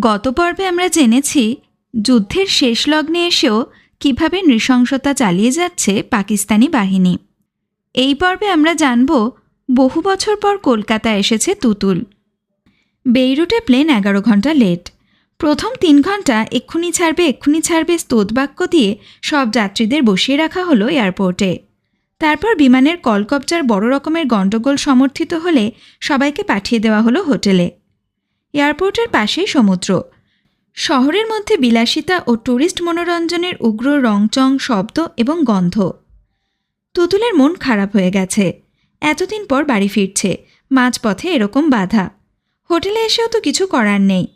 গত পর্বে আমরা জেনেছি যুদ্ধের শেষ লগ্নে এসেও কীভাবে নৃশংসতা চালিয়ে যাচ্ছে পাকিস্তানি বাহিনী। এই পর্বে আমরা জানব বহু বছর পর কলকাতা এসেছে তুতুল। বেইরুটে প্লেন এগারো ঘণ্টা লেট। প্রথম তিন ঘণ্টা এক্ষুনি ছাড়বে এক্ষুনি ছাড়বে স্তোতবাক্য দিয়ে সব যাত্রীদের বসিয়ে রাখা হলো এয়ারপোর্টে। তারপর বিমানের কলকবজার বড় রকমের গণ্ডগোল সমর্থিত হলে সবাইকে পাঠিয়ে দেওয়া হলো হোটেলে। এয়ারপোর্টের পাশেই সমুদ্র। শহরের মধ্যে বিলাসিতা ও ট্যুরিস্ট মনোরঞ্জনের উগ্র রংচং শব্দ এবং গন্ধ। তুতুলের মন খারাপ হয়ে গেছে। এতদিন পর বাড়ি ফিরছে। মাঝপথে এরকম বাধা। হোটেলে এসেও তো কিছু করার নেই।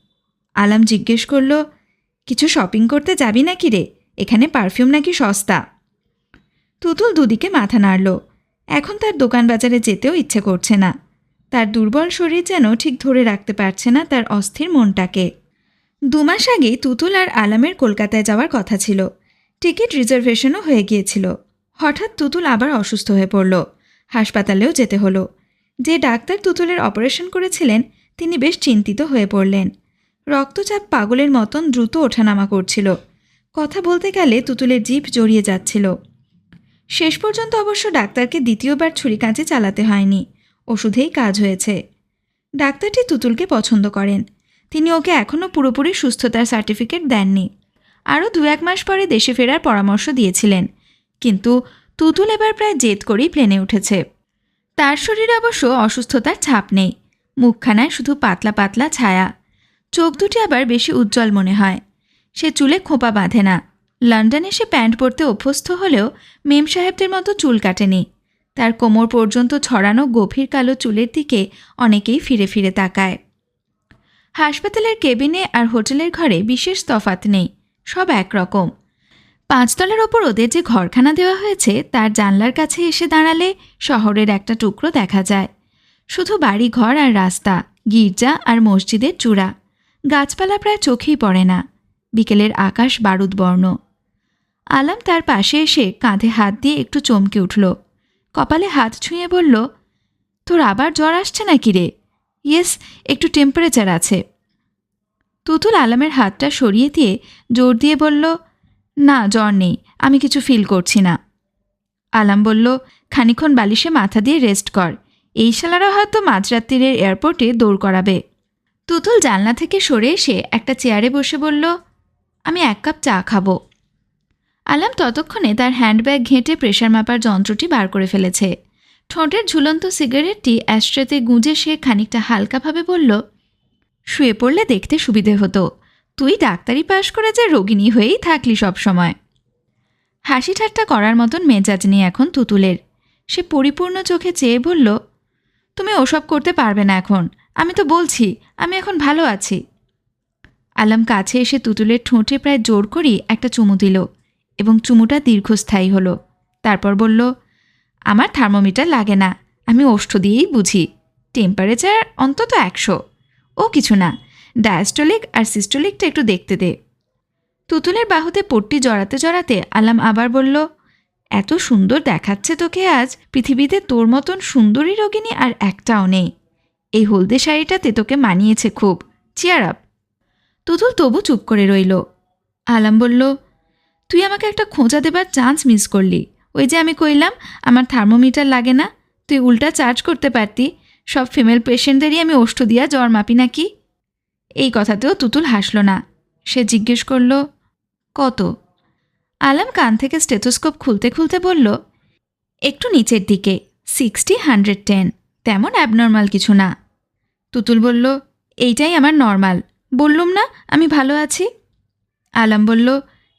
আলাম জিজ্ঞেস করল, কিছু শপিং করতে যাবি নাকি রে? এখানে পারফিউম নাকি সস্তা? তুতুল দুদিকে মাথা নাড়ল। এখন তার দোকান বাজারে যেতেও ইচ্ছে করছে না। তার দুর্বল শরীর যেন ঠিক ধরে রাখতে পারছে না তার অস্থির মনটাকে। দুমাস আগে তুতুল আর আলামের কলকাতায় যাওয়ার কথা ছিল। টিকিট রিজার্ভেশনও হয়ে গিয়েছিল। হঠাৎ তুতুল আবার অসুস্থ হয়ে পড়ল। হাসপাতালেও যেতে হলো। যে ডাক্তার তুতুলের অপারেশন করেছিলেন, তিনি বেশ চিন্তিত হয়ে পড়লেন। রক্তচাপ পাগলের মতন দ্রুত ওঠানামা করছিল। কথা বলতে গেলে তুতুলের জিভ জড়িয়ে যাচ্ছিল। শেষ পর্যন্ত অবশ্য ডাক্তারকে দ্বিতীয়বার ছুরিকাঁচি চালাতে হয়নি। ওষুধেই কাজ হয়েছে। ডাক্তারটি তুতুলকে পছন্দ করেন। তিনি ওকে এখনও পুরোপুরি সুস্থতার সার্টিফিকেট দেননি। আরও দু এক মাস পরে দেশে ফেরার পরামর্শ দিয়েছিলেন। কিন্তু তুতুল এবার প্রায় জেদ করেই প্লেনে উঠেছে। তার শরীরে অবশ্য অসুস্থতার ছাপ নেই। মুখখানায় শুধু পাতলা পাতলা ছায়া। চোখ দুটি আবার বেশি উজ্জ্বল মনে হয়। সে চুলে খোঁপা বাঁধে না। লন্ডনে সে প্যান্ট পরতে অভ্যস্ত হলেও মেম সাহেবদের মতো চুল কাটেনি। তার কোমর পর্যন্ত ছড়ানো গভীর কালো চুলের দিকে অনেকেই ফিরে ফিরে তাকায়। হাসপাতালের কেবিনে আর হোটেলের ঘরে বিশেষ তফাত নেই, সব একরকম। পাঁচতলার ওপর ওদের যে ঘরখানা দেওয়া হয়েছে, তার জানলার কাছে এসে দাঁড়ালে শহরের একটা টুকরো দেখা যায়। শুধু বাড়ি ঘর আর রাস্তা, গির্জা আর মসজিদের চূড়া। গাছপালা প্রায় চোখেই পড়ে না। বিকেলের আকাশ বারুদ বর্ণ আলাম তার পাশে এসে কাঁধে হাত দিয়ে একটু চমকে উঠল। কপালে হাত ছুঁয়ে বলল, তোর আবার জ্বর আসছে নাকি রে? ইয়েস, একটু টেম্পারেচার আছে। তুতুল আলামের হাতটা সরিয়ে দিয়ে জোর দিয়ে বলল, না, জ্বর নেই, আমি কিছু ফিল করছি না। আলাম বলল খানিক্ষণ বালিশে মাথা দিয়ে রেস্ট কর। এই শালারা হয়তো মাঝরাত্রিরের এয়ারপোর্টে দৌড় করাবে। তুতুল জানলা থেকে সরে এসে একটা চেয়ারে বসে বলল, আমি এক কাপ চা খাব। আলাম ততক্ষণে তার হ্যান্ডব্যাগ ঘেঁটে প্রেশার মাপার যন্ত্রটি বার করে ফেলেছে। ঠোঁটের ঝুলন্ত সিগারেটটি অ্যাস্ট্রেতে গুঁজে সে খানিকটা হালকাভাবে বলল, শুয়ে পড়লে দেখতে সুবিধে হতো। তুই ডাক্তারি পাশ করে যে রোগিণী হয়েই থাকলি সব সময় হাসি ঠাট্টা করার মতন মেজাজ নেই এখন তুতুলের। সে পরিপূর্ণ চোখে চেয়ে বলল, তুমি ওসব করতে পারবে না এখন। আমি তো বলছি, আমি এখন ভালো আছি। আলাম কাছে এসে তুতুলের ঠোঁটে প্রায় জোর করেই একটা চুমু দিল। এবং চুমুটা দীর্ঘস্থায়ী হলো। তারপর বলল, আমার থার্মোমিটার লাগে না, আমি ওষ্ঠ দিয়েই বুঝি। টেম্পারেচার অন্তত একশো। ও কিছু না, ডায়াস্টলিক আর সিস্টোলিকটা একটু দেখতে দে। তুতুলের বাহুতে পট্টি জড়াতে জড়াতে আলাম আবার বলল, এত সুন্দর দেখাচ্ছে তোকে আজ, পৃথিবীতে তোর মতন সুন্দরী রোগিনী আর একটাও নেই। এই হলদে শাড়িটাতে তোকে মানিয়েছে খুব। চেয়ার আপ তুতুল তবু চুপ করে রইল। আলাম বলল তুই আমাকে একটা খোঁজা দেবার চান্স মিস করলি। ওই যে আমি কইলাম, আমার থার্মোমিটার লাগে না, তুই উল্টা চার্জ করতে পারতি। সব ফিমেল পেশেন্টদেরই আমি ওষ্ঠ দিয়া জ্বর মাপি নাকি? এই কথাতেও তুতুল হাসল না। সে জিজ্ঞেস করল, কত? আলাম কান থেকে স্টেথোস্কোপ খুলতে খুলতে বলল, একটু নিচের দিকে সিক্সটি হান্ড্রেড টেন তেমন অ্যাবনর্মাল কিছু না। তুতুল বলল, এইটাই আমার নর্মাল বললুম না, আমি ভালো আছি? আলাম বলল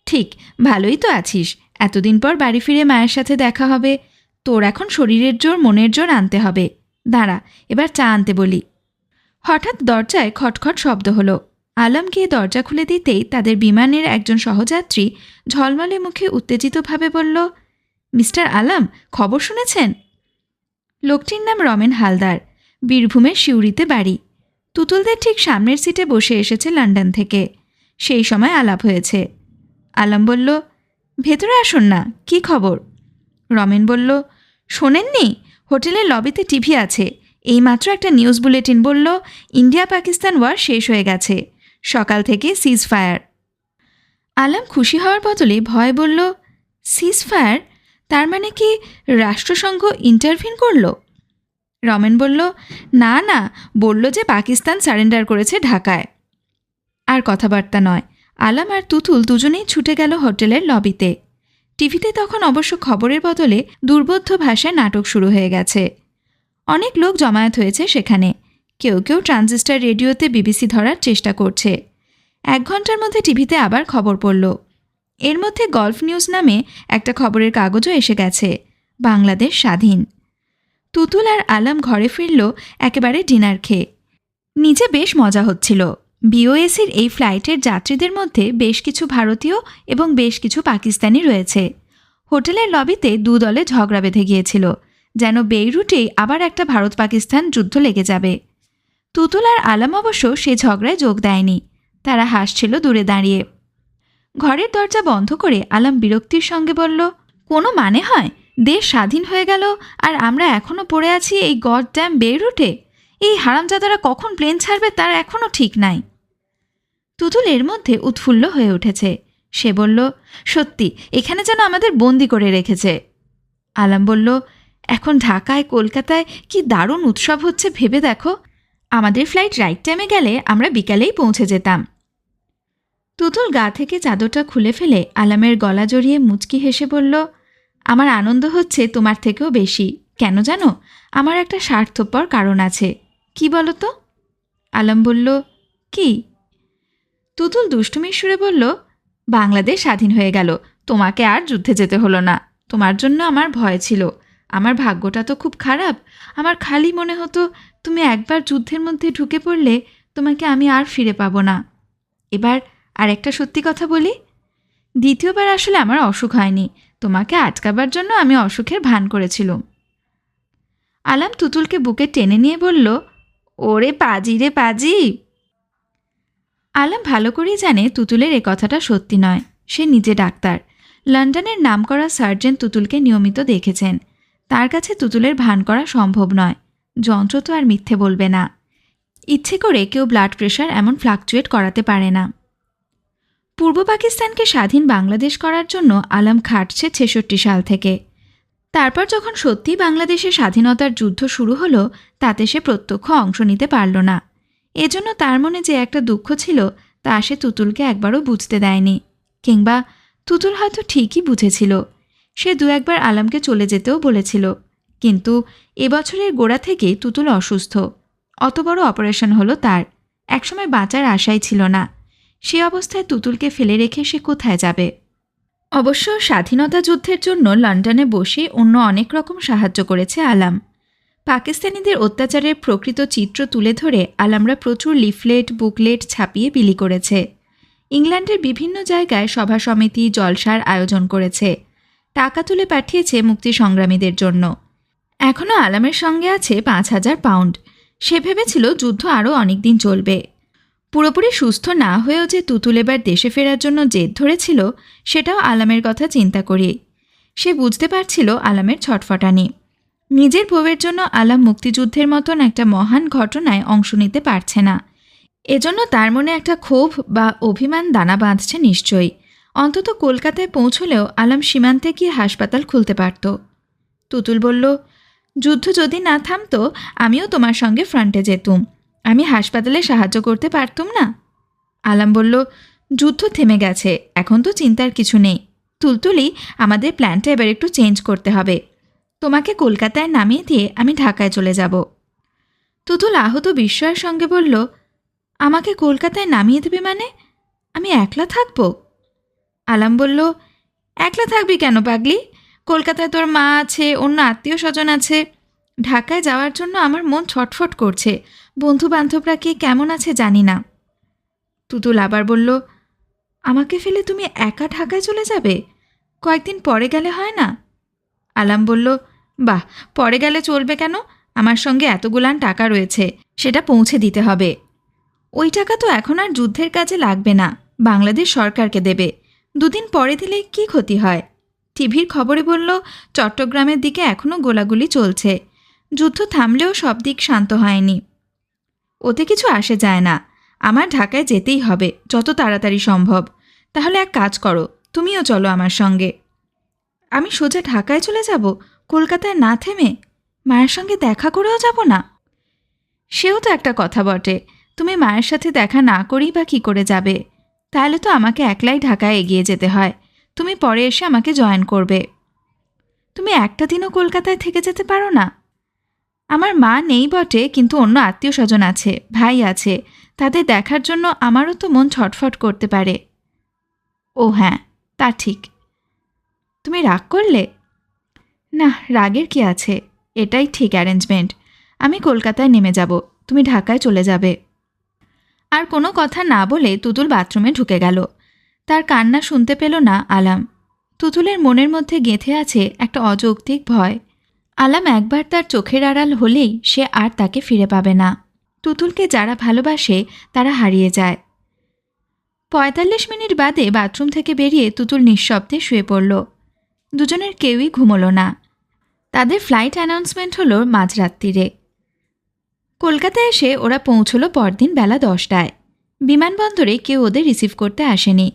ঠিক, ভালোই তো আছিস। এতদিন পর বাড়ি ফিরে মায়ের সাথে দেখা হবে। তোর এখন শরীরের জোর, মনের জোর আনতে হবে। দাঁড়া, এবার চা আনতে বলি। হঠাৎ দরজায় খটখট শব্দ হলো। আলম গিয়ে দরজা খুলে দিতেই তাদের বিমানের একজন সহযাত্রী ঝলমলে মুখে উত্তেজিতভাবে বলল, মিস্টার আলম, খবর শুনেছেন? লোকটির নাম রমেন হালদার, বীরভূমের শিউরিতে বাড়ি। তুতুলদের ঠিক সামনের সিটে বসে এসেছে লন্ডন থেকে। সেই সময় আলাপ হয়েছে। আলম বলল, ভেতরে আসুন না, কি খবর? রমেন বলল, শোনেননি হোটেলের লবিতে টিভি আছে। এইমাত্র একটা নিউজ বুলেটিন বলল, ইন্ডিয়া পাকিস্তান ওয়ার শেষ হয়ে গেছে। সকাল থেকে সিজ ফায়ার আলাম খুশি হওয়ার বদলে ভয় বলল সিজ ফায়ার তার মানে কি রাষ্ট্রসংঘ ইন্টারভিন করল? রমেন বলল, না না, বলল যে পাকিস্তান সারেন্ডার করেছে ঢাকায়। আর কথাবার্তা নয়। আলাম আর তুতুল দুজনেই ছুটে গেল হোটেলের লবিতে। টিভিতে তখন অবশ্য খবরের বদলে দুর্বোধ্য ভাষায় নাটক শুরু হয়ে গেছে। অনেক লোক জমায়েত হয়েছে সেখানে। কেউ কেউ ট্রানজিস্টার রেডিওতে বিবিসি ধরার চেষ্টা করছে। এক ঘণ্টার মধ্যে টিভিতে আবার খবর পড়ল। এর মধ্যে গল্ফ নিউজ নামে একটা খবরের কাগজও এসে গেছে। বাংলাদেশ স্বাধীন। তুতুল আর আলম ঘরে ফিরল একেবারে ডিনার খেয়ে। নিচে বেশ মজা হচ্ছিল। বিওএসির এই ফ্লাইটের যাত্রীদের মধ্যে বেশ কিছু ভারতীয় এবং বেশ কিছু পাকিস্তানি রয়েছে। হোটেলের লবিতে দু দলে ঝগড়া বেঁধে গিয়েছিল, যেন বেইরুটেই আবার একটা ভারত পাকিস্তান যুদ্ধ লেগে যাবে। তুতুল আর আলম অবশ্য সে ঝগড়ায় যোগ দেয়নি, তারা হাসছিল দূরে দাঁড়িয়ে। ঘরের দরজা বন্ধ করে আলম বিরক্তির সঙ্গে বলল, কোনো মানে হয়? দেশ স্বাধীন হয়ে গেল আর আমরা এখনও পড়ে আছি এই গড ড্যাম বেইরুটে? এই হারামজাদারা কখন প্লেন ছাড়বে তার এখনও ঠিক নাই। তুতুল এর মধ্যে উৎফুল্ল হয়ে উঠেছে। সে বলল, সত্যি, এখানে যেন আমাদের বন্দি করে রেখেছে। আলাম বলল, এখন ঢাকায়, কলকাতায় কি দারুণ উৎসব হচ্ছে ভেবে দেখো। আমাদের ফ্লাইট রাইট টাইমে গেলে আমরা বিকালেই পৌঁছে যেতাম। তুতুল গা থেকে চাদরটা খুলে ফেলে আলামের গলা জড়িয়ে মুচকি হেসে বলল, আমার আনন্দ হচ্ছে তোমার থেকেও বেশি। কেন জানো? আমার একটা স্বার্থপর কারণ আছে। কি বলো তো? আলম বলল, কি? তুতুল দুষ্টুমির সুরে বলল, বাংলাদেশ স্বাধীন হয়ে গেল। তোমাকে আর যুদ্ধে যেতে হলো না। তোমার জন্য আমার ভয় ছিল। আমার ভাগ্যটা তো খুব খারাপ। আমার খালি মনে হতো, তুমি একবার যুদ্ধের মধ্যে ঢুকে পড়লে তোমাকে আমি আর ফিরে পাবো না। এবার আর একটা সত্যি কথা বলি। দ্বিতীয়বার আসলে আমার অসুখ হয়নি। তোমাকে আটকাবার জন্য আমি অসুখের ভান করেছিলাম। আলাম তুতুলকে বুকে টেনে নিয়ে বলল, ওরে পাজি রে পাজি আলাম ভালো করেই জানে তুতুলের এ কথাটা সত্যি নয়। সে নিজে ডাক্তার। লন্ডনের নামকরা সার্জন তুতুলকে নিয়মিত দেখেছেন। তার কাছে তুতুলের ভান করা সম্ভব নয়। যন্ত্র তো আর মিথ্যে বলবে না। ইচ্ছে করে কেউ ব্লাড প্রেশার এমন ফ্লাকচুয়েট করাতে পারে না। পূর্ব পাকিস্তানকে স্বাধীন বাংলাদেশ করার জন্য আলম খাটছে ছেষট্টি সাল থেকে। তারপর যখন সত্যি বাংলাদেশে স্বাধীনতার যুদ্ধ শুরু হলো, তাতে সে প্রত্যক্ষ অংশ নিতে পারল না। এজন্য তার মনে যে একটা দুঃখ ছিল, তা সে তুতুলকে একবারও বুঝতে দেয়নি। কিংবা তুতুল হয়তো ঠিকই বুঝেছিল। সে দু একবার আলমকে চলে যেতেও বলেছিল। কিন্তু এবছরের গোড়া থেকেই তুতুল অসুস্থ। অত বড় অপারেশন হলো তার। একসময় বাঁচার আশাই ছিল না। সে অবস্থায় তুতুলকে ফেলে রেখে সে কোথায় যাবে? অবশ্য স্বাধীনতা যুদ্ধের জন্য লন্ডনে বসে অন্য অনেক রকম সাহায্য করেছে আলাম। পাকিস্তানিদের অত্যাচারের প্রকৃত চিত্র তুলে ধরে আলামরা প্রচুর লিফলেট, বুকলেট ছাপিয়ে বিলি করেছে। ইংল্যান্ডের বিভিন্ন জায়গায় সভা সমিতি, জলসার আয়োজন করেছে। টাকা তুলে পাঠিয়েছে মুক্তি সংগ্রামীদের জন্য। এখনও আলামের সঙ্গে আছে পাঁচ হাজার পাউন্ড। সে ভেবেছিল যুদ্ধ আরও অনেক দিন চলবে। পুরোপুরি সুস্থ না হয়েও যে তুতুল এবার দেশে ফেরার জন্য জেদ ধরেছিল, সেটাও আলামের কথা চিন্তা করি সে বুঝতে পারছিল আলামের ছটফটানি। নিজের বউয়ের জন্য আলাম মুক্তিযুদ্ধের মতন একটা মহান ঘটনায় অংশ নিতে পারছে না। এজন্য তার মনে একটা ক্ষোভ বা অভিমান দানা বাঁধছে নিশ্চয়ই। অন্তত কলকাতায় পৌঁছলেও আলাম সীমান্তে গিয়ে হাসপাতাল খুলতে পারত। তুতুল বলল, যুদ্ধ যদি না থামতো, আমিও তোমার সঙ্গে ফ্রন্টে যেতুম। আমি হাসপাতালে সাহায্য করতে পারতুম না? আলাম বলল, যুদ্ধ থেমে গেছে, এখন তো চিন্তার কিছু নেই। তুলতুলি, আমাদের প্ল্যানটা এবার একটু চেঞ্জ করতে হবে। তোমাকে কলকাতায় নামিয়ে দিয়ে আমি ঢাকায় চলে যাব। তুতুল আহত বিস্ময়ের সঙ্গে বলল, আমাকে কলকাতায় নামিয়ে দেবে মানে? আমি একলা থাকব? আলাম বলল, একলা থাকবি কেন পাগলি? কলকাতায় তোর মা আছে, অন্য আত্মীয় স্বজন আছে। ঢাকায় যাওয়ার জন্য আমার মন ছটফট করছে। বন্ধু বান্ধবরা কে কেমন আছে জানি না। তুতুল আবার বলল, আমাকে ফেলে তুমি একা ঢাকায় চলে যাবে? কয়েকদিন পরে গেলে হয় না? আলাম বলল বাহ, পরে গেলে চলবে কেন? আমার সঙ্গে এতগুলান টাকা রয়েছে, সেটা পৌঁছে দিতে হবে। ওই টাকা তো এখন আর যুদ্ধের কাজে লাগবে না, বাংলাদেশ সরকারকে দেবে। দুদিন পরে দিলে কি ক্ষতি হয়? টিভির খবরে বলল, চট্টগ্রামের দিকে এখনও গোলাগুলি চলছে। যুদ্ধ থামলেও সব দিক শান্ত হয়নি। ওতে কিছু আসে যায় না। আমার ঢাকায় যেতেই হবে, যত তাড়াতাড়ি সম্ভব। তাহলে এক কাজ করো, তুমিও চলো আমার সঙ্গে। আমি সোজা ঢাকায় চলে যাব? কলকাতায় না থেমে মায়ের সঙ্গে দেখা করেও যাব না? সেও তো একটা কথা বটে, তুমি মায়ের সাথে দেখা না করেই বা কী করে যাবে? তাহলে তো আমাকে একলাই ঢাকায় এগিয়ে যেতে হয়, তুমি পরে এসে আমাকে জয়েন করবে। তুমি একটা দিনও কলকাতায় থেকে যেতে পারো না? আমার মা নেই বটে, কিন্তু অন্য আত্মীয় স্বজন আছে, ভাই আছে, তাদের দেখার জন্য আমারও তো মন ছটফট করতে পারে। ও হ্যাঁ তা ঠিক। তুমি রাগ করলে? না, রাগের কি আছে? এটাই ঠিক অ্যারেঞ্জমেন্ট। আমি কলকাতায় নেমে যাব। তুমি ঢাকায় চলে যাবে। আর কোনো কথা না বলে তুতুল বাথরুমে ঢুকে গেল। তার কান্না শুনতে পেল না আলাম। তুতুলের মনের মধ্যে গেঁথে আছে একটা অযৌক্তিক ভয়। আলাম একবার তার চোখের আড়াল হলেই সে আর তাকে ফিরে পাবে না। তুতুলকে যারা ভালোবাসে, তারা হারিয়ে যায়। পঁয়তাল্লিশ মিনিট বাদে বাথরুম থেকে বেরিয়ে তুতুল নিঃশব্দে শুয়ে পড়ল। দুজনের কেউই ঘুমোলো না। তাদের ফ্লাইট অ্যানাউন্সমেন্ট হলো মাঝরাত্রিরে কলকাতায় এসে ওরা পৌঁছলো পরদিন বেলা দশটায়। বিমানবন্দরে কেউ ওদের রিসিভ করতে আসেনি।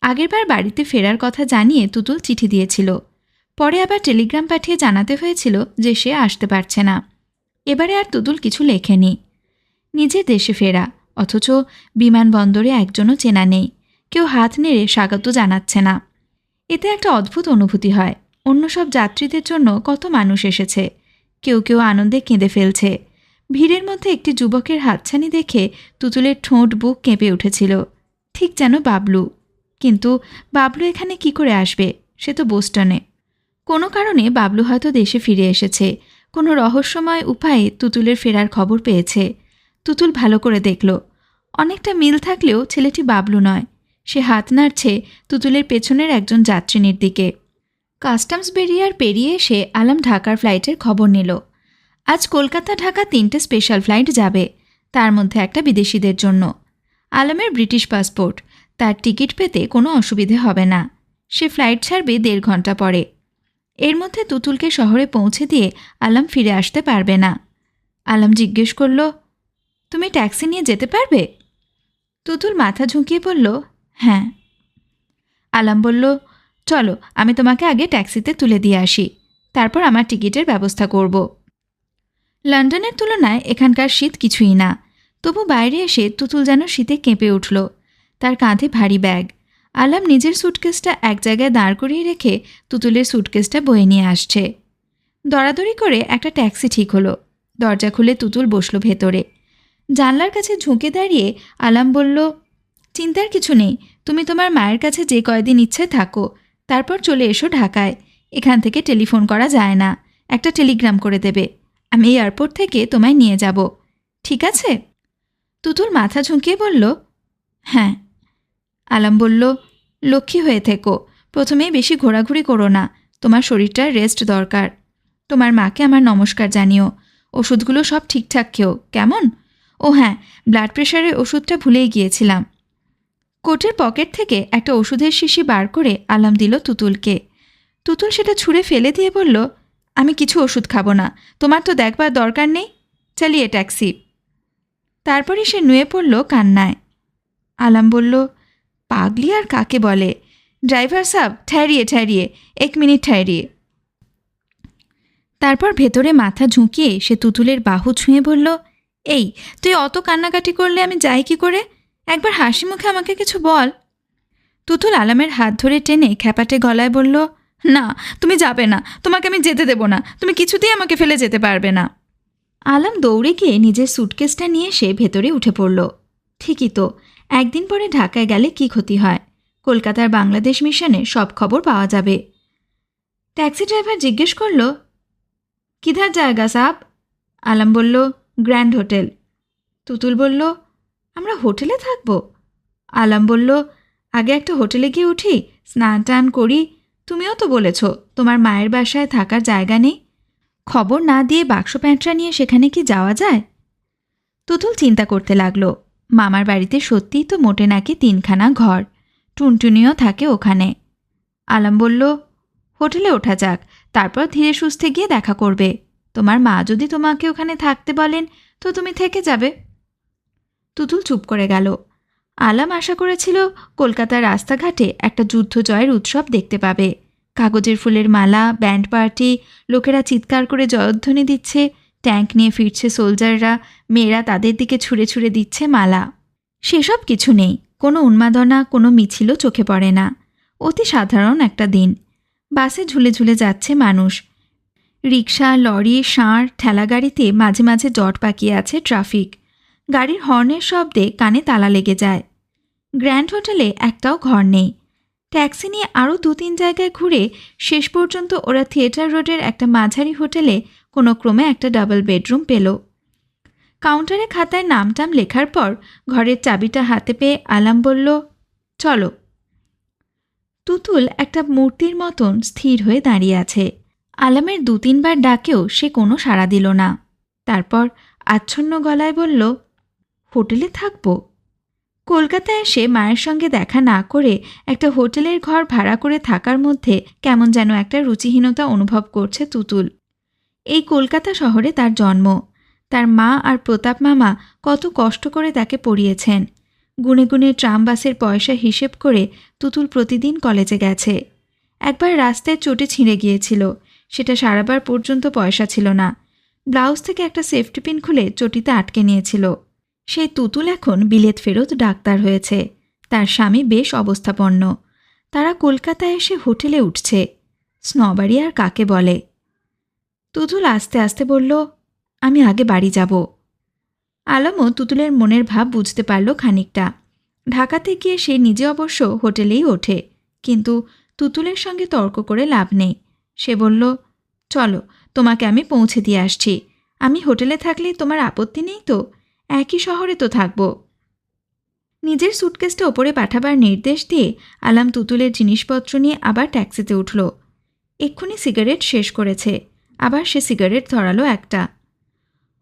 আগেরবার বাড়িতে ফেরার কথা জানিয়ে তুতুল চিঠি দিয়েছিল। পরে আবার টেলিগ্রাম পাঠিয়ে জানাতে হয়েছিল যে সে আসতে পারছে না। এবারে আর তুতুল কিছু লেখেনি। নিজের দেশে ফেরা, অথচ বিমানবন্দরে একজনও চেনা নেই। কেউ হাত নেড়ে স্বাগত জানাচ্ছে না। এতে একটা অদ্ভুত অনুভূতি হয়। অন্য সব যাত্রীদের জন্য কত মানুষ এসেছে। কেউ কেউ আনন্দে কেঁদে ফেলছে। ভিড়ের মধ্যে একটি যুবকের হাতছানি দেখে তুতুলের ঠোঁট বুক কেঁপে উঠেছিল। ঠিক যেন বাবলু। কিন্তু বাবলু এখানে কি করে আসবে? সে তো বোস্টনে। কোনো কারণে বাবলু হয়তো দেশে ফিরে এসেছে। কোনো রহস্যময় উপায়ে তুতুলের ফেরার খবর পেয়েছে। তুতুল ভালো করে দেখল। অনেকটা মিল থাকলেও ছেলেটি বাবলু নয়। সে হাত নাড়ছে তুতুলের পেছনের একজন যাত্রিনীর দিকে। কাস্টমস বেরিয়ার পেরিয়ে এসে আলম ঢাকার ফ্লাইটের খবর নিল। আজ কলকাতা ঢাকা তিনটে স্পেশাল ফ্লাইট যাবে, তার মধ্যে একটা বিদেশিদের জন্য। আলমের ব্রিটিশ পাসপোর্ট, তার টিকিট পেতে কোনো অসুবিধে হবে না। সে ফ্লাইট ছাড়বে দেড় ঘণ্টা পরে। এর মধ্যে তুতুলকে শহরে পৌঁছে দিয়ে আলাম ফিরে আসতে পারবে না। আলাম জিজ্ঞেস করল, তুমি ট্যাক্সি নিয়ে যেতে পারবে? তুতুল মাথা ঝুঁকিয়ে বলল হ্যাঁ। আলাম বলল চলো, আমি তোমাকে আগে ট্যাক্সিতে তুলে দিয়ে আসি। তারপর আমার টিকিটের ব্যবস্থা করব। লন্ডনের তুলনায় এখানকার শীত কিছুই না। তবু বাইরে এসে তুতুল যেন শীতে কেঁপে উঠল। তার কাঁধে ভারী ব্যাগ। আলাম নিজের সুটকেসটা এক জায়গায় দাঁড় করিয়ে রেখে তুতুলের সুটকেসটা বয়ে নিয়ে আসছে। দরাদরি করে একটা ট্যাক্সি ঠিক হলো। দরজা খুলে তুতুল বসল ভেতরে। জানলার কাছে ঝুঁকে দাঁড়িয়ে আলাম বলল, চিন্তার কিছু নেই। তুমি তোমার মায়ের কাছে যে কয়দিন ইচ্ছে থাকো তারপর চলে এসো ঢাকায়। এখান থেকে টেলিফোন করা যায় না। একটা টেলিগ্রাম করে দেবে। আমি এয়ারপোর্ট থেকে তোমায় নিয়ে যাব। ঠিক আছে? তুতুল মাথা ঝুঁকিয়ে বলল হ্যাঁ। আলাম বলল, লক্ষ্মী হয়ে থেকো। প্রথমেই বেশি ঘোরাঘুরি করো না। তোমার শরীরটার রেস্ট দরকার। তোমার মাকে আমার নমস্কার জানিও। ওষুধগুলো সব ঠিকঠাক খেও। কেমন? ও হ্যাঁ ব্লাড প্রেশারের ওষুধটা ভুলেই গিয়েছিলাম। কোটের পকেট থেকে একটা ওষুধের শিশি বার করে আলাম দিল তুতুলকে। তুতুল সেটা ছুঁড়ে ফেলে দিয়ে বলল, আমি কিছু ওষুধ খাব না, তোমার তো দেখবার দরকার নেই, চালিয়ে ট্যাক্সি। তারপরে সে নুয়ে পড়ল কান্নায়। আলাম বলল, পাগলি আর কাকে বলে? ড্রাইভার সাহ ঠেরিয়ে ঠেরিয়ে এক মিনিট ঠেরিয়ে তারপর ভেতরে মাথা ঝুঁকিয়ে সে তুতুলের বাহু ছুঁয়ে বলল, এই, তুই অত কান্নাকাটি করলে আমি যাই কি করে? একবার হাসি মুখে আমাকে কিছু বল। তুতুল আলামের হাত ধরে টেনে খ্যাপাটে গলায় বলল, না, তুমি যাবে না। তোমাকে আমি যেতে দেব না। তুমি কিছুতেই আমাকে ফেলে যেতে পারবে না। আলাম দৌড়ে গিয়ে নিজের সুটকেসটা নিয়ে এসে ভেতরে উঠে পড়ল। ঠিকই তো, একদিন পরে ঢাকায় গেলে কি ক্ষতি হয়? কলকাতার বাংলাদেশ মিশনে সব খবর পাওয়া যাবে। ট্যাক্সি ড্রাইভার জিজ্ঞেস করল, কিধার জায়গা সাব? আলাম বলল, গ্র্যান্ড হোটেল। তুতুল বলল আমরা হোটেলে থাকব। আলাম বলল, আগে একটা হোটেলে গিয়ে উঠি, স্নান টান করি। তুমিও তো বলেছ, তোমার মায়ের বাসায় থাকার জায়গা নেই। খবর না দিয়ে বাক্স প্যাঁটরা নিয়ে সেখানে কি যাওয়া যায়? তুতুল চিন্তা করতে লাগল, মামার বাড়িতে সত্যিই তো মোটে নাকি তিনখানা ঘর, টুনটুনিও থাকে ওখানে। আলাম বলল, হোটেলে ওঠা যাক, তারপর ধীরে সুস্থে গিয়ে দেখা করবে। তোমার মা যদি তোমাকে ওখানে থাকতে বলেন, তো তুমি থেকে যাবে। তুতুল চুপ করে গেল। আলাম আশা করেছিল কলকাতার রাস্তাঘাটে একটা যুদ্ধ জয়ের উৎসব দেখতে পাবে। কাগজের ফুলের মালা, ব্যান্ড পার্টি, লোকেরা চিৎকার করে জয়ধ্বনি দিচ্ছে, ট্যাঙ্ক নিয়ে ফিরছে সোলজাররা, মেয়েরা তাদের দিকে ছুঁড়ে ছুঁড়ে দিচ্ছে মালা। সেসব কিছু নেই, কোনো উন্মাদনা, কোনো মিছিলও চোখে পড়ে না। অতি সাধারণ একটা দিন। বাসে ঝুলে ঝুলে যাচ্ছে মানুষ। রিক্সা লরি, ষাঁড়, ঠেলাগাড়িতে মাঝে মাঝে জট পাকিয়ে আছে ট্রাফিক। গাড়ির হর্নের শব্দে কানে তালা লেগে যায়। গ্র্যান্ড হোটেলে একটাও ঘর নেই। ট্যাক্সি নিয়ে আরও দু তিন জায়গায় ঘুরে শেষ পর্যন্ত ওরা থিয়েটার রোডের একটা মাঝারি হোটেলে কোনো ক্রমে একটা ডাবল বেডরুম পেল। কাউন্টারে খাতায় নামটাম লেখার পর ঘরের চাবিটা হাতে পেয়ে আলাম বলল, চলো। তুতুল একটা মূর্তির মতন স্থির হয়ে দাঁড়িয়ে আছে। আলামের দু তিনবার ডাকেও সে কোনো সাড়া দিল না। তারপর আচ্ছন্ন গলায় বলল হোটেলে থাকব। কলকাতায় এসে মায়ের সঙ্গে দেখা না করে একটা হোটেলের ঘর ভাড়া করে থাকার মধ্যে কেমন যেন একটা রুচিহীনতা অনুভব করছে তুতুল। এই কলকাতা শহরে তার জন্ম। তার মা আর প্রতাপ মামা কত কষ্ট করে তাকে পড়িয়েছেন। গুনে গুনে ট্রাম বাসের পয়সা হিসেব করে তুতুল প্রতিদিন কলেজে গেছে। একবার রাস্তায় চোটে ছিঁড়ে গিয়েছিল। সেটা সারাবার পর্যন্ত পয়সা ছিল না। ব্লাউজ থেকে একটা সেফটি পিন খুলে চটিতে আটকে নিয়েছিল। সেই তুতুল এখন বিলেত ফেরত ডাক্তার হয়েছে। তার স্বামী বেশ অবস্থাপন্ন। তারা কলকাতায় এসে হোটেলে উঠছে। স্নবাড়ি আর কাকে বলে? তুতুল আস্তে আস্তে বলল, আমি আগে বাড়ি যাব। আলমও তুতুলের মনের ভাব বুঝতে পারল খানিকটা। ঢাকাতে গিয়ে সে নিজে অবশ্য হোটেলেই ওঠে, কিন্তু তুতুলের সঙ্গে তর্ক করে লাভ নেই। সে বলল, চলো, তোমাকে আমি পৌঁছে দিয়ে আসছি। আমি হোটেলে থাকলে তোমার আপত্তি নেই তো? একই শহরে তো থাকব। নিজের সুটকেসটা ওপরে পাঠাবার নির্দেশ দিয়ে আলাম তুতুলের জিনিসপত্র নিয়ে আবার ট্যাক্সিতে উঠল। এক্ষুনি সিগারেট শেষ করেছে, আবার সে সিগারেট ধরালো একটা।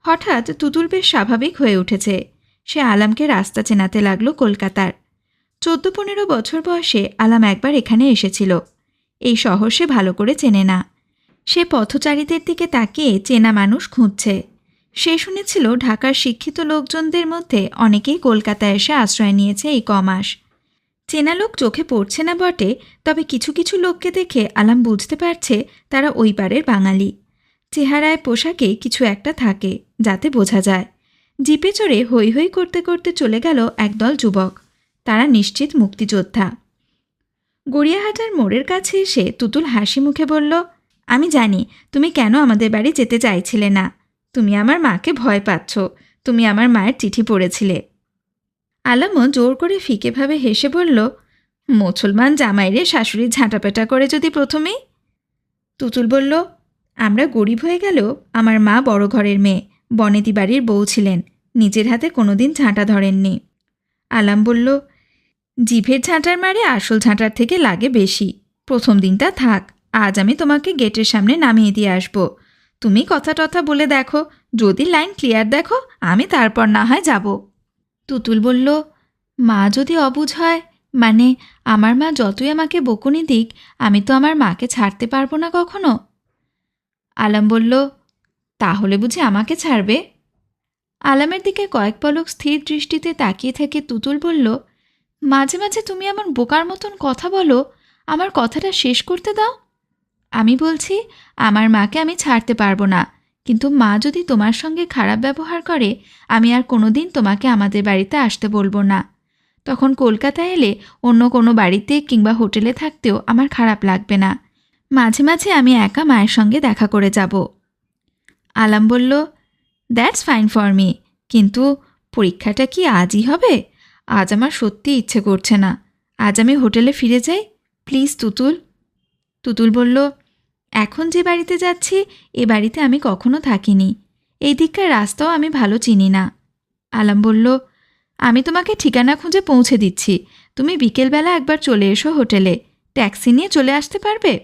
হঠাৎ তুতুল বেশ স্বাভাবিক হয়ে উঠেছে। সে আলামকে রাস্তা চেনাতে লাগল কলকাতার। চোদ্দ পনেরো বছর বয়সে আলাম একবার এখানে এসেছিল। এই শহর সে ভালো করে চেনে না। সে পথচারীদের দিকে তাকিয়ে চেনা মানুষ খুঁজছে। সে শুনেছিল ঢাকার শিক্ষিত লোকজনদের মধ্যে অনেকেই কলকাতায় এসে আশ্রয় নিয়েছে এই কমাস। চেনা লোক চোখে পড়ছে না বটে, তবে কিছু কিছু লোককে দেখে আলাম বুঝতে পারছে তারা ওই পারের বাঙালি। চেহারায় পোশাকে কিছু একটা থাকে, যাতে বোঝা যায়। জিপে চড়ে হৈ হৈ করতে করতে চলে গেল একদল যুবক। তারা নিশ্চিত মুক্তিযোদ্ধা। গড়িয়াহাটার মোড়ের কাছে এসে তুতুল হাসি মুখে বলল, আমি জানি, তুমি কেন আমাদের বাড়ি যেতে চাইছিলে না? তুমি আমার মাকে ভয় পাচ্ছ। তুমি আমার মায়ের চিঠি পড়েছিলে। আলামও জোর করে ফিকেভাবে হেসে বলল, মুসলমান জামাইরে শাশুড়ি ঝাঁটাপেটা করে যদি প্রথমেই? তুতুল বলল, আমরা গরিব হয়ে গেলেও আমার মা বড় ঘরের মেয়ে, বনেদি বাড়ির বউ ছিলেন, নিজের হাতে কোনোদিন ঝাঁটা ধরেননি। আলাম বলল, জিভের ঝাঁটার মারে আসল ঝাঁটার থেকে লাগে বেশি। প্রথম দিনটা থাক, আজ আমি তোমাকে গেটের সামনে নামিয়ে দিয়ে আসব। তুমি কথা টথা বলে দেখো। যদি লাইন ক্লিয়ার দেখো, আমি তারপর না হয় যাব। তুতুল বলল, মা যদি অবুঝ হয় মানে আমার মা যতই আমাকে বকুনি দিক, আমি তো আমার মাকে ছাড়তে পারব না কখনো? আলাম বলল, তাহলে বুঝি আমাকে ছাড়বে? আলামের দিকে কয়েক পলক স্থির দৃষ্টিতে তাকিয়ে থেকে তুতুল বলল, মাঝে মাঝে তুমি এমন বোকার মতন কথা বলো, আমার কথাটা শেষ করতে দাও। আমি বলছি, আমার মাকে আমি ছাড়তে পারব না। কিন্তু মা যদি তোমার সঙ্গে খারাপ ব্যবহার করে, আমি আর কোনোদিন তোমাকে আমাদের বাড়িতে আসতে বলব না। তখন কলকাতায় এলে অন্য কোনো বাড়িতে কিংবা হোটেলে থাকতেও আমার খারাপ লাগবে না। মাঝে মাঝে আমি একা মায়ের সঙ্গে দেখা করে যাব। আলাম বলল দ্যাটস ফাইন ফর মি কিন্তু পরীক্ষাটা কি আজই হবে? আজ আমার সত্যি ইচ্ছে করছে না। আজ আমি হোটেলে ফিরে যাই। প্লিজ, তুতুল। তুতুল বলল এখন যে বাড়িতে যাচ্ছি, এ বাড়িতে আমি কখনো থাকিনি। এই দিককার রাস্তাও আমি ভালো চিনি না। আলাম বলল, আমি তোমাকে ঠিকানা খুঁজে পৌঁছে দিচ্ছি। তুমি বিকেলবেলা একবার চলে এসো হোটেলে। ট্যাক্সি নিয়ে চলে আসতে পারবে?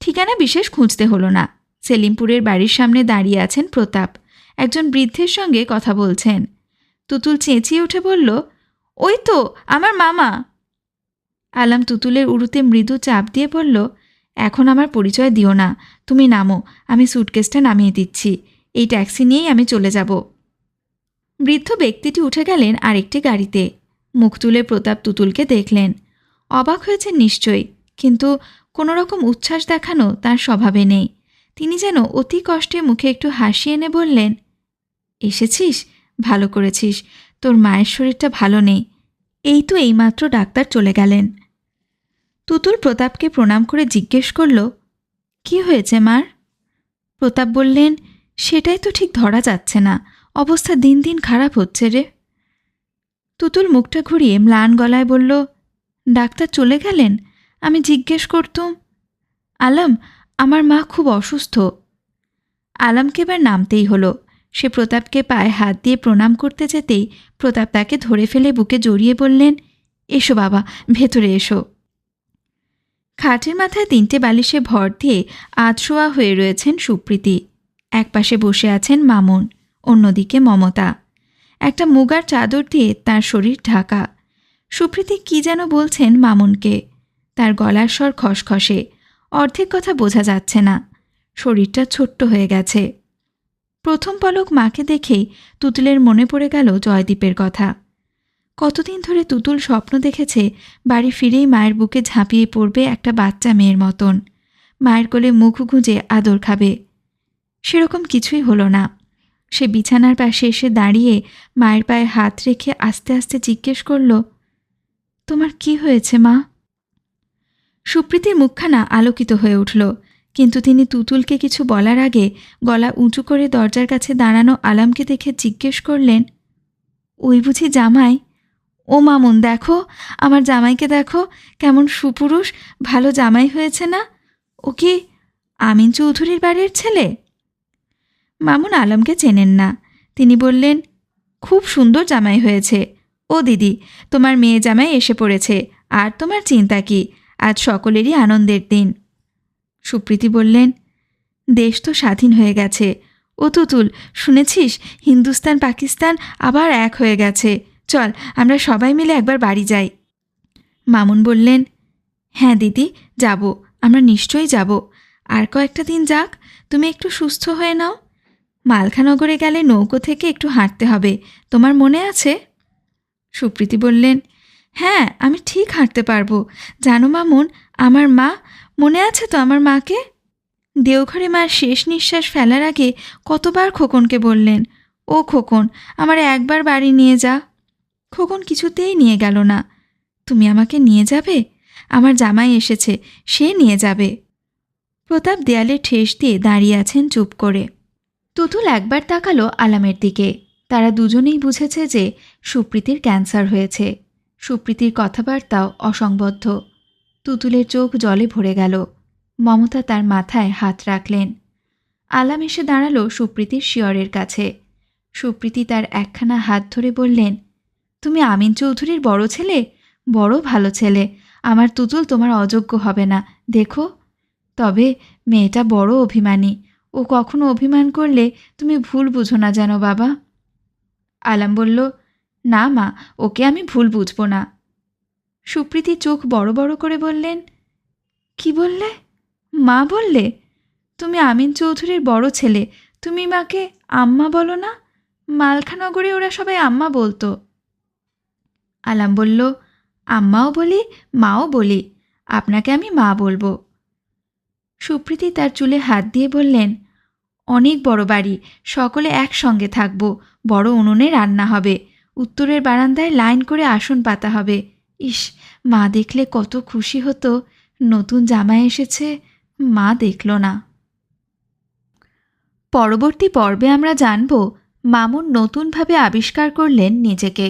ঠিকানা বিশেষ খুঁজতে হলো না। সেলিমপুরের বাড়ির সামনে দাঁড়িয়ে আছেন প্রতাপ। একজন বৃদ্ধের সঙ্গে কথা বলছেন। তুতুল চেঁচিয়ে উঠে বলল, ওই তো, আমার মামা। আলাম তুতুলের উড়ুতে মৃদু চাপ দিয়ে বলল এখন আমার পরিচয় দিও না। তুমি নামো, আমি সুটকেসটা নামিয়ে দিচ্ছি। এই ট্যাক্সি নিয়েই আমি চলে যাব। বৃদ্ধ ব্যক্তিটি উঠে গেলেন আরেকটি গাড়িতে। মুখ তুলে প্রতাপ তুতুলকে দেখলেন। অবাক হয়েছেন নিশ্চয়ই, কিন্তু কোনো রকম উচ্ছ্বাস দেখানো তার স্বভাবে নেই। তিনি যেন অতি কষ্টে মুখে একটু হাসি এনে বললেন, এসেছিস? ভালো করেছিস। তোর মায়ের শরীরটা ভালো নেই। এই তো এইমাত্র ডাক্তার চলে গেলেন। তুতুল প্রতাপকে প্রণাম করে জিজ্ঞেস করল, কি হয়েছে মার? প্রতাপ বললেন, সেটাই তো ঠিক ধরা যাচ্ছে না। অবস্থা দিন দিন খারাপ হচ্ছে রে। তুতুল মুখটা ঘুরিয়ে ম্লান গলায় বলল, ডাক্তার চলে গেলেন? আমি জিজ্ঞেস করতুম। আলম, আমার মা খুব অসুস্থ। আলমকে এবার নামতেই হলো। সে প্রতাপকে পায়ে হাত দিয়ে প্রণাম করতে যেতেই প্রতাপ তাকে ধরে ফেলে বুকে জড়িয়ে বললেন, এসো বাবা, ভেতরে এসো। খাটের মাথায় তিনটে বালিশে ভর দিয়ে আধশোয়া হয়ে রয়েছেন সুপ্রীতি। একপাশে বসে আছেন মামুন, অন্যদিকে মমতা। একটা মুগার চাদর দিয়ে তার শরীর ঢাকা। সুপ্রীতি কি যেন বলছেন মামুনকে। তার গলার স্বর খসখসে, অর্ধেক কথা বোঝা যাচ্ছে না। শরীরটা ছোট্ট হয়ে গেছে। প্রথম পলক মাকে দেখেই তুতুলের মনে পড়ে গেল জয়দীপের কথা। কতদিন ধরে তুতুল স্বপ্ন দেখেছে বাড়ি ফিরেই মায়ের বুকে ঝাঁপিয়ে পড়বে একটা বাচ্চা মেয়ের মতন। মায়ের কোলে মুখ গুঁজে আদর খাবে। সেরকম কিছুই হলো না। সে বিছানার পাশে এসে দাঁড়িয়ে মায়ের পায়ে হাত রেখে আস্তে আস্তে জিজ্ঞেস করল, তোমার কি হয়েছে মা? সুপ্রীতির মুখখানা আলোকিত হয়ে উঠল, কিন্তু তিনি তুতুলকে কিছু বলার আগে গলা উঁচু করে দরজার কাছে দাঁড়ানো আলামকে দেখে জিজ্ঞেস করলেন, ওই বুঝি জামাই? ও মামুন, দেখো, আমার জামাইকে দেখো, কেমন সুপুরুষ, ভালো জামাই হয়েছে না? ও কি আমিন চৌধুরীর বাড়ির ছেলে? মামুন আলমকে চেনেন না। তিনি বললেন, খুব সুন্দর জামাই হয়েছে। ও দিদি, তোমার মেয়ে জামাই এসে পড়েছে, আর তোমার চিন্তা কি? আজ সকলেরই আনন্দের দিন। সুপ্রীতি বললেন, দেশ তো স্বাধীন হয়ে গেছে। ও তুতুল, শুনেছিস? হিন্দুস্তান, পাকিস্তান আবার এক হয়ে গেছে। চল, আমরা সবাই মিলে একবার বাড়ি যাই। মামুন বললেন হ্যাঁ দিদি, যাব, আমরা নিশ্চয়ই যাব। আর কয়েকটা দিন যাক, তুমি একটু সুস্থ হয়ে নাও। মালখানগরে গেলে নৌকো থেকে একটু হাঁটতে হবে, তোমার মনে আছে? সুপ্রীতি বললেন হ্যাঁ আমি ঠিক হাঁটতে পারব। জানো মামুন, আমার মা, মনে আছে তো আমার মাকে? দেওঘরে মার শেষ নিঃশ্বাস ফেলার আগে কতবার খোকনকে বললেন, ও খোকন, আমার একবার বাড়ি নিয়ে যা। খোকন কিছুতেই নিয়ে গেল না। তুমি আমাকে নিয়ে যাবে? আমার জামাই এসেছে, সে নিয়ে যাবে? প্রতাপ দেয়ালে ঠেস দিয়ে দাঁড়িয়ে আছেন চুপ করে। তুতুল একবার তাকালো আলামের দিকে। তারা দুজনেই বুঝেছে যে সুপ্রীতির ক্যান্সার হয়েছে। সুপ্রীতির কথাবার্তাও অসংবদ্ধ। তুতুলের চোখ জলে ভরে গেল। মমতা তার মাথায় হাত রাখলেন। আলাম এসে দাঁড়াল সুপ্রীতির শিয়রের কাছে। সুপ্রীতি তার একখানা হাত ধরে বললেন তুমি আমিন চৌধুরীর বড় ছেলে? বড় ভালো ছেলে। আমার তুতুল তোমার অযোগ্য হবে না। দেখো। তবে মেয়েটা বড় অভিমানী। ও কখনো অভিমান করলে তুমি ভুল বুঝো না যেন বাবা। আলাম বলল, না মা, ওকে আমি ভুল বুঝব না। সুপ্রীতি চোখ বড় বড় করে বললেন, কি বললে? মা বললে? তুমি আমিন চৌধুরীর বড় ছেলে। তুমি মাকে আম্মা বলো না? মালখানগরে ওরা সবাই আম্মা বলতো। আলাম বলল, আম্মাও বলি, মাও বলি, আপনাকে আমি মা বলব। সুপ্রীতি তার চুলে হাত দিয়ে বললেন, অনেক বড় বাড়ি, সকলে একসঙ্গে থাকব, বড় উনুনে রান্না হবে, উত্তরের বারান্দায় লাইন করে আসন পাতা হবে। ইস, মা দেখলে কত খুশি হতো, নতুন জামাই এসেছে, মা দেখল না। পরবর্তী পর্বে আমরা জানব, মামুন নতুনভাবে আবিষ্কার করলেন নিজেকে।